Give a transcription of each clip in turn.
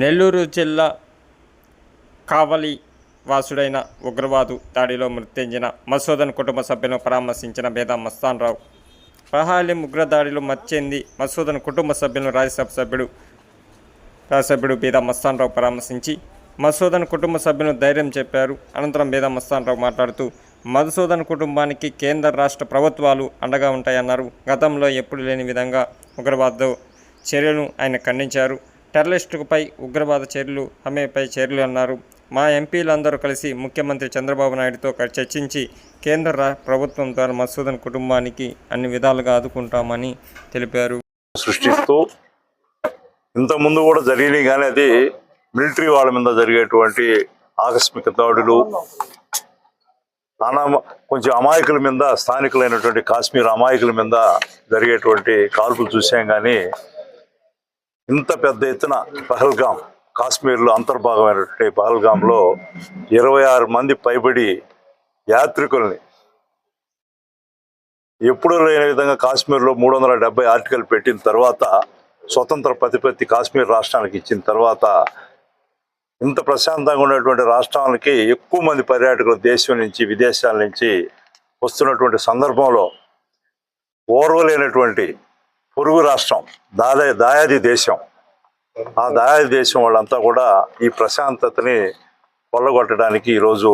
నెల్లూరు జిల్లా కావలి వాసుడైన ఉగ్రవాదు దాడిలో మృతి చెందిన మసూదన్ కుటుంబ సభ్యులను పరామర్శించిన బేదా మస్తాన్రావు. పహాలిం ఉగ్ర దాడిలో చెంది మసూదన్ కుటుంబ సభ్యులను రాజ్యసభ సభ్యుడు రాజ్యసభ్యుడు బేదా మస్తాన్రావు పరామర్శించి మసూదన్ కుటుంబ సభ్యులను ధైర్యం చెప్పారు. అనంతరం బేదా మస్తాన్రావు మాట్లాడుతూ మధుసూదన్ కుటుంబానికి కేంద్ర రాష్ట్ర ప్రభుత్వాలు అండగా ఉంటాయన్నారు. గతంలో ఎప్పుడు లేని విధంగా ఉగ్రవాద చర్యలను ఆయన ఖండించారు. టెర్రరిస్టుపై ఉగ్రవాద చర్యలు హమేపై చర్యలు అన్నారు. మా ఎంపీలందరూ కలిసి ముఖ్యమంత్రి చంద్రబాబు నాయుడుతో చర్చించి కేంద్ర ప్రభుత్వం ద్వారా మసూదన్ కుటుంబానికి అన్ని విధాలుగా ఆదుకుంటామని తెలిపారు. సృష్టిస్తూ ఇంతకుముందు కూడా జరిగినాయి కానీ అది మిలిటరీ వాళ్ళ మీద జరిగేటువంటి ఆకస్మిక దాడులు నానా కొంచెం అమాయకుల మీద స్థానికులైనటువంటి కాశ్మీర్ అమాయకుల మీద జరిగేటువంటి కాల్పులు చూసాం కానీ ఇంత పెద్ద ఎత్తున పహల్గాం కాశ్మీర్లో అంతర్భాగమైనటువంటి పహల్గాంలో ఇరవై ఆరు మంది పైబడి యాత్రికుల్ని ఎప్పుడూ లేని విధంగా కాశ్మీర్లో మూడు వందల డెబ్బై ఆర్టికల్ పెట్టిన తర్వాత స్వతంత్ర ప్రతిపత్తి కాశ్మీర్ రాష్ట్రానికి ఇచ్చిన తర్వాత ఇంత ప్రశాంతంగా ఉన్నటువంటి రాష్ట్రాలకి ఎక్కువ మంది పర్యాటకులు దేశం నుంచి విదేశాల నుంచి వస్తున్నటువంటి సందర్భంలో ఓర్వలేనటువంటి పొరుగు రాష్ట్రం దాదా దాయాది దేశం. ఆ దాయాది దేశం వాళ్ళంతా కూడా ఈ ప్రశాంతతని కొల్లగొట్టడానికి ఈరోజు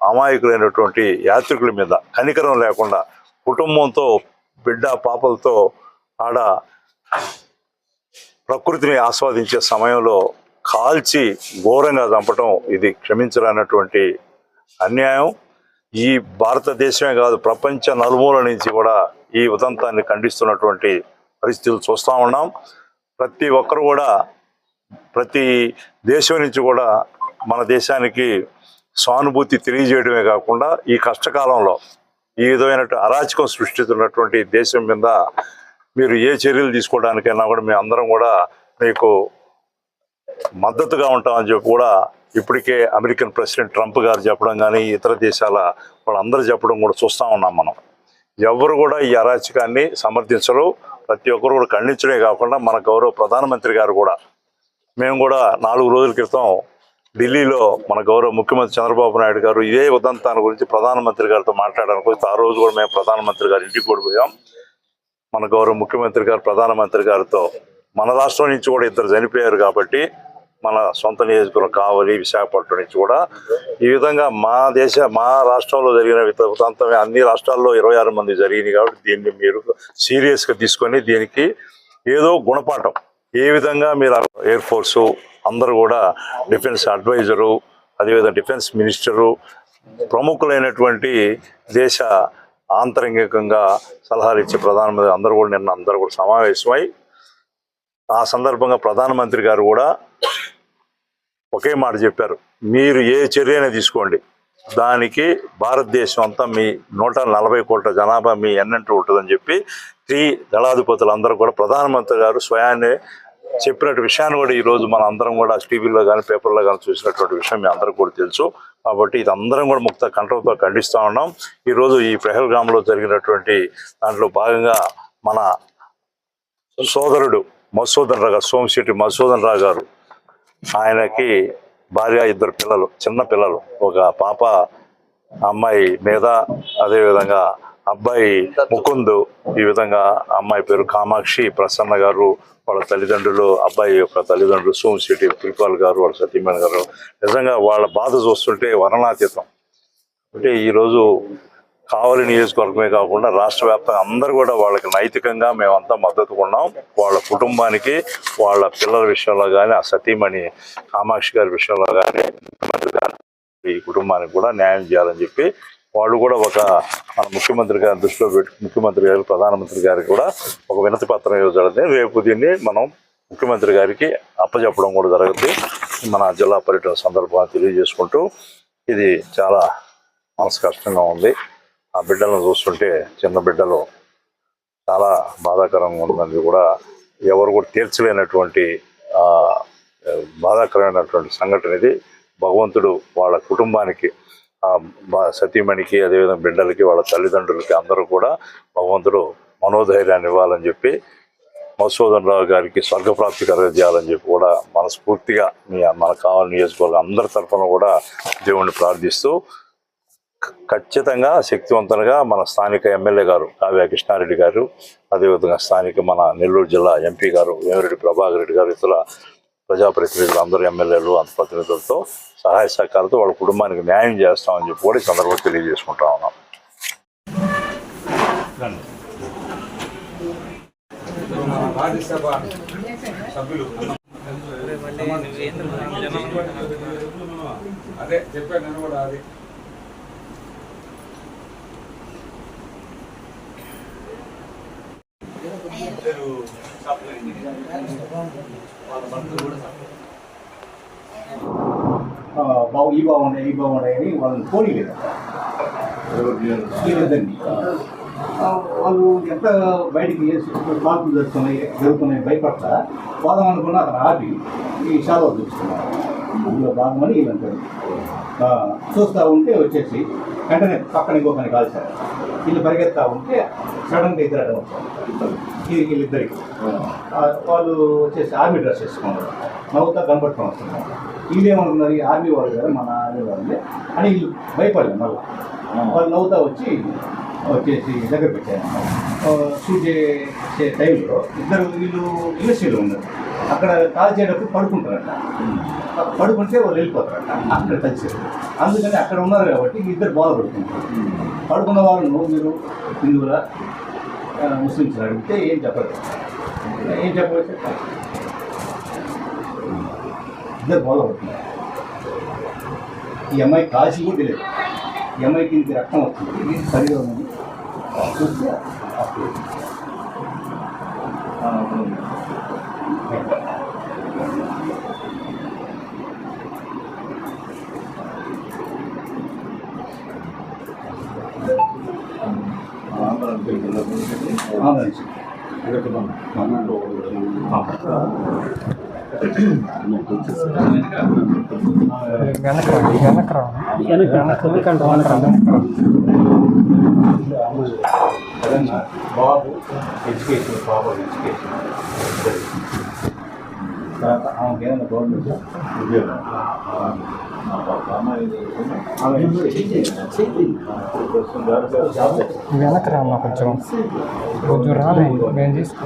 అమాయకులైనటువంటి యాత్రికుల మీద కనికరం లేకుండా కుటుంబంతో బిడ్డ పాపలతో ఆడ ప్రకృతిని ఆస్వాదించే సమయంలో కాల్చి ఘోరంగా చంపటం ఇది క్షమించరానటువంటి అన్యాయం. ఈ భారతదేశమే కాదు ప్రపంచ నలుమూల నుంచి కూడా ఈ ఉదంతాన్ని ఖండిస్తున్నటువంటి పరిస్థితులు చూస్తూ ఉన్నాం. ప్రతి ఒక్కరు కూడా ప్రతి దేశం నుంచి కూడా మన దేశానికి సానుభూతి తెలియజేయడమే కాకుండా ఈ కష్టకాలంలో ఈ విధమైన అరాచకం సృష్టిస్తున్నటువంటి దేశం మీద మీరు ఏ చర్యలు తీసుకోవడానికైనా కూడా మేము అందరం కూడా మీకు మద్దతుగా ఉంటామని చెప్పి కూడా ఇప్పటికే అమెరికన్ ప్రెసిడెంట్ ట్రంప్ గారు చెప్పడం కానీ ఇతర దేశాల వాళ్ళందరూ చెప్పడం కూడా చూస్తూ ఉన్నాం మనం. ఎవరు కూడా ఈ అరాచకాన్ని సమర్థించరు. ప్రతి ఒక్కరు కూడా ఖండించడమే కాకుండా మన గౌరవ ప్రధానమంత్రి గారు కూడా. మేము కూడా నాలుగు రోజుల క్రితం ఢిల్లీలో మన గౌరవ ముఖ్యమంత్రి చంద్రబాబు నాయుడు గారు ఇదే ఉదంతాన్ని గురించి ప్రధానమంత్రి గారితో మాట్లాడడానికి వస్తే ఆ రోజు కూడా మేము ప్రధానమంత్రి గారు ఇంటికి కూడా పోయాం. మన గౌరవ ముఖ్యమంత్రి గారు ప్రధానమంత్రి గారితో మన రాష్ట్రం నుంచి కూడా ఇద్దరు చనిపోయారు కాబట్టి మన సొంత నియోజకవర్గం కావలి విశాఖపట్నం నుంచి కూడా ఈ విధంగా మా దేశ మా రాష్ట్రంలో జరిగిన ఉదంతమే అన్ని రాష్ట్రాల్లో ఇరవై ఆరు మంది జరిగింది కాబట్టి దీన్ని మీరు సీరియస్గా తీసుకొని దీనికి ఏదో గుణపాఠం. ఏ విధంగా మీరు ఎయిర్ ఫోర్సు అందరూ కూడా డిఫెన్స్ అడ్వైజరు అదేవిధంగా డిఫెన్స్ మినిస్టరు ప్రముఖులైనటువంటి దేశ ఆంతరంగికంగా సలహాలు ఇచ్చే ప్రధానమంత్రి అందరూ కూడా నిన్న అందరూ కూడా సమావేశమై ఆ సందర్భంగా ప్రధానమంత్రి గారు కూడా ఒకే మాట చెప్పారు. మీరు ఏ చర్యనే తీసుకోండి. దానికి భారతదేశం అంతా మీ నూట నలభై కోట్ల జనాభా మీ ఎన్నంటూ ఉంటుందని చెప్పి ఈ దళాధిపతులందరూ కూడా ప్రధానమంత్రి గారు స్వయాన్నే చెప్పినట్టు విషయాన్ని కూడా ఈరోజు మన అందరం కూడా టీవీలో కానీ పేపర్లో కానీ చూసినటువంటి విషయం మీ అందరికీ కూడా తెలుసు. కాబట్టి ఇది అందరం కూడా ముక్త కంట్రోల్తో ఖండిస్తూ ఉన్నాం. ఈ రోజు ఈ పెహల్గామ్లో జరిగినటువంటి దాంట్లో భాగంగా మన సోదరుడు మసూదన్ రావు గారు సోమశెట్టి మసూదన్ రావు గారు ఆయనకి భార్య ఇద్దరు పిల్లలు చిన్న పిల్లలు. ఒక పాప అమ్మాయి మీద అదేవిధంగా అబ్బాయి ముకుందు. ఈ విధంగా అమ్మాయి పేరు కామాక్షి ప్రసన్న గారు వాళ్ళ తల్లిదండ్రులు అబ్బాయి యొక్క తల్లిదండ్రులు సోమశెట్టి పులిపాల్ గారు వాళ్ళ సతీమణి గారు. నిజంగా వాళ్ళ బాధ చూస్తుంటే వర్ణనాతీతం. అంటే ఈరోజు కావలి నియోజకవర్గమే కాకుండా రాష్ట్ర వ్యాప్తంగా అందరూ కూడా వాళ్ళకి నైతికంగా మేమంతా మద్దతు ఉన్నాం. వాళ్ళ కుటుంబానికి వాళ్ళ పిల్లల విషయంలో కానీ ఆ సతీమణి కామాక్షి గారి విషయంలో కానీ ముఖ్యమంత్రి ఈ కుటుంబానికి కూడా న్యాయం చేయాలని చెప్పి వాళ్ళు కూడా ఒక మన ముఖ్యమంత్రి గారి దృష్టిలో పెట్టి ముఖ్యమంత్రి గారు ప్రధానమంత్రి గారికి కూడా ఒక వినతి పత్రం ఇవ్వజరుగుతుంది. రేపు దీన్ని మనం ముఖ్యమంత్రి గారికి అప్పచెప్పడం కూడా జరుగుతుంది. మన జిల్లా పర్యటన సందర్భంగా తెలియజేసుకుంటూ ఇది చాలా మనసు కష్టంగా ఉంది. ఆ బిడ్డలను చూస్తుంటే చిన్న బిడ్డలు చాలా బాధాకరంగా ఉందని కూడా ఎవరు కూడా తీర్చలేనటువంటి బాధాకరమైనటువంటి సంఘటన ఇది. భగవంతుడు వాళ్ళ కుటుంబానికి సతీమణికి అదేవిధంగా బిడ్డలకి వాళ్ళ తల్లిదండ్రులకి అందరూ కూడా భగవంతుడు మనోధైర్యాన్ని ఇవ్వాలని చెప్పి మధుసూదన్ రావు గారికి స్వర్గప్రాప్తి కలగజేయాలని చెప్పి కూడా మనస్ఫూర్తిగా మీ మన కావాలి నియోజకవర్గం అందరి తరఫున కూడా దేవుణ్ణి ప్రార్థిస్తూ ఖచ్చితంగా శక్తివంతంగా మన స్థానిక ఎమ్మెల్యే గారు కావ్య కృష్ణారెడ్డి గారు అదేవిధంగా స్థానిక మన నెల్లూరు జిల్లా ఎంపీ గారు వేమిరెడ్డి ప్రభాకర్ రెడ్డి గారు ఇతర ప్రజాప్రతినిధులు అందరూ ఎమ్మెల్యేలు అంత ప్రతినిధులతో సహాయ సహకారాలతో వాళ్ళ కుటుంబానికి న్యాయం చేస్తామని చెప్పి కూడా ఈ సందర్భంగా తెలియజేసుకుంటా ఉన్నాం. అదే చెప్పాను నేను కూడా అది ఆ, బాగు ఈ బాగున్నాయి ఈ బాగున్నాయి అని వాళ్ళని పోనీలేదు వీళ్ళిద్దరిని వాళ్ళు ఎంత బయటికి కాల్పులు జరుగుతున్నాయి జరుగుతున్నాయి భయపడతా వాళ్ళని అనుకున్న అతను ఆపి ఈ షాలో చూపిస్తున్నారు. అందులో భాగమని వీళ్ళంటారు చూస్తూ ఉంటే వచ్చేసి వెంటనే పక్కన ఇంకొకరిని కాల్చారు. వీళ్ళు పరిగెత్తా ఉంటే సడన్గా ఇద్దరు అడ్డం వచ్చారు. వీళ్ళిద్దరికి. వాళ్ళు వచ్చేసి ఆర్మీ డ్రెస్ వేసుకున్నారు. నవ్వుతా కనపడుతూ వస్తున్నారు వీళ్ళేమనుకున్నారు ఈ ఆర్మీ వాళ్ళు కదా మన ఆర్మీ వాళ్ళే. అని వీళ్ళు భయపడలేదు మళ్ళీ. వాళ్ళు నవ్వుతా వచ్చి వచ్చేసి దగ్గర పెట్టారు. షూట్ చేసే టైంలో ఇద్దరు వీళ్ళు ఇండస్ట్రీలో ఉన్నారు. అక్కడ కాల్ చేయడప్పుడు పడుకుంటారట. పడుకుంటే వాళ్ళు వెళ్ళిపోతారట. అక్కడ కలిసి అందుకని అక్కడ ఉన్నారు కాబట్టి ఇద్దరు బాధపడుతుంటారు పడుకున్న వాళ్ళను మీరు హిందువుల ముస్లిమ్స్ అడిగితే ఏం చెప్పరు. ఏం చెప్పవచ్చు ఇద్దరు బాధపడుతున్నారు ఈ అమ్మాయి కాల్చి కూడా తెలియదు ఈ అమ్మాయికి ఇంత రక్తం వచ్చింది ఇది సరిగా ఉన్నది చూస్తే అప్పుడు ఆంధ్ర బాబు ఎడ్యుకేషన్ బాబు ఎడ్యుకేషన్ తర్వాత ఆమెకి ఏమైనా గవర్నమెంట్ ఉద్యోగం ఆమె ప్రస్తుతం జాబ్ జాబ్ వెనక్కి రామ్మా కొంచెం కొంచెం రాలే మేము తీసుకో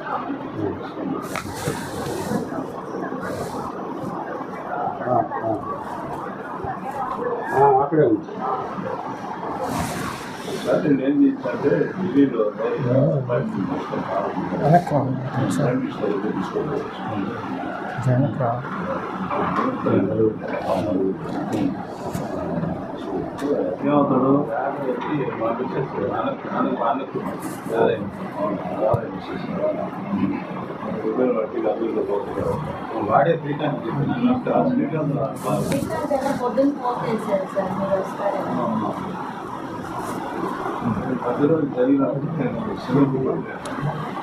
అక్కడే ఉంది వెనక్కి వెనక్కి ఏమవుతాడు వాడే శ్రీకాంత్ శ్రీకాంత్ పొద్దున్న ఫోన్ చేశారు సార్ మీరు వస్తారని పది రోజులు జరిగినప్పుడు నేను